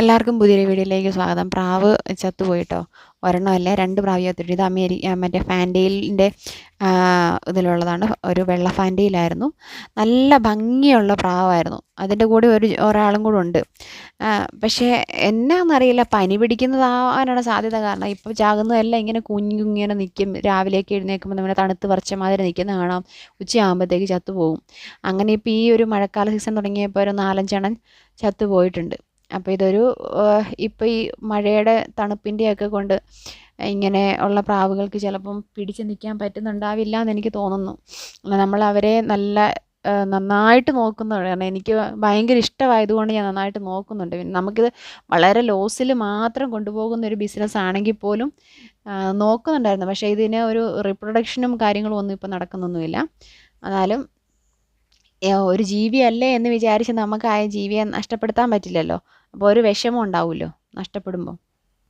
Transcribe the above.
എല്ലാവർക്കും പുതിയൊരു വീഡിയോയിലേക്ക് സ്വാഗതം. പ്രാവ് ചത്തുപോയിട്ടോ? ഒരെണ്ണമല്ല രണ്ട് പ്രാവ് ചത്തിട്ട് ഇത് അമേരി മറ്റേ ഫാന്റെയിലിന്റെ ഇതിലുള്ളതാണ്. ഒരു വെള്ള ഫാന്റെയിലായിരുന്നു നല്ല ഭംഗിയുള്ള പ്രാവായിരുന്നു. അതിന്റെ കൂടെ ഒരു ഒരാളും കൂടെ ഉണ്ട്. പക്ഷേ എന്നാന്നറിയില്ല. പനി പിടിക്കുന്നതാവാനാണ് സാധ്യത. കാരണം ഇപ്പോൾ ചാകുന്നതെല്ലാം ഇങ്ങനെ കുഞ്ഞു ഇങ്ങനെ നിൽക്കും. രാവിലെയൊക്കെ എഴുന്നേൽക്കുമ്പോൾ നമ്മുടെ തണുത്ത് പറിച്ച മാതിരി നിൽക്കുന്ന കാണാം. ഉച്ചയാകുമ്പോഴത്തേക്ക് ചത്തുപോകും. അങ്ങനെ ഇപ്പോൾ ഈ ഒരു മഴക്കാല സീസൺ തുടങ്ങിയപ്പോൾ ഒരു നാലഞ്ചെണ്ണം ചത്തുപോയിട്ടുണ്ട്. അപ്പോൾ ഇതൊരു ഇപ്പോൾ ഈ മഴയുടെ തണുപ്പിന്റെയൊക്കെ കൊണ്ട് ഇങ്ങനെ ഉള്ള പ്രാവുകൾക്ക് ചിലപ്പം പിടിച്ച് നിൽക്കാൻ പറ്റുന്നുണ്ടാവില്ല എന്ന് എനിക്ക് തോന്നുന്നു നമ്മൾ അവരെ നല്ല നന്നായിട്ട് നോക്കുന്നുണ്ട് കാരണം എനിക്ക് ഭയങ്കര ഇഷ്ടമായതുകൊണ്ട് ഞാൻ നന്നായിട്ട് നോക്കുന്നുണ്ട്. പിന്നെ നമുക്കിത് വളരെ ലോസിൽ മാത്രം കൊണ്ടുപോകുന്ന ഒരു ബിസിനസ് ആണെങ്കിൽ പോലും നോക്കുന്നുണ്ടായിരുന്നു. പക്ഷേ ഇതിന് ഒരു റിപ്രൊഡക്ഷനും കാര്യങ്ങളും ഒന്നും ഇപ്പോൾ നടക്കുന്നൊന്നുമില്ല. എന്നാലും ഒരു ജീവിയല്ലേ എന്ന് വിചാരിച്ച് നമുക്ക് ആ ജീവിയെ നഷ്ടപ്പെടുത്താൻ പറ്റില്ലല്ലോ. അപ്പോൾ ഒരു വിഷമം ഉണ്ടാവുമല്ലോ നഷ്ടപ്പെടുമ്പോൾ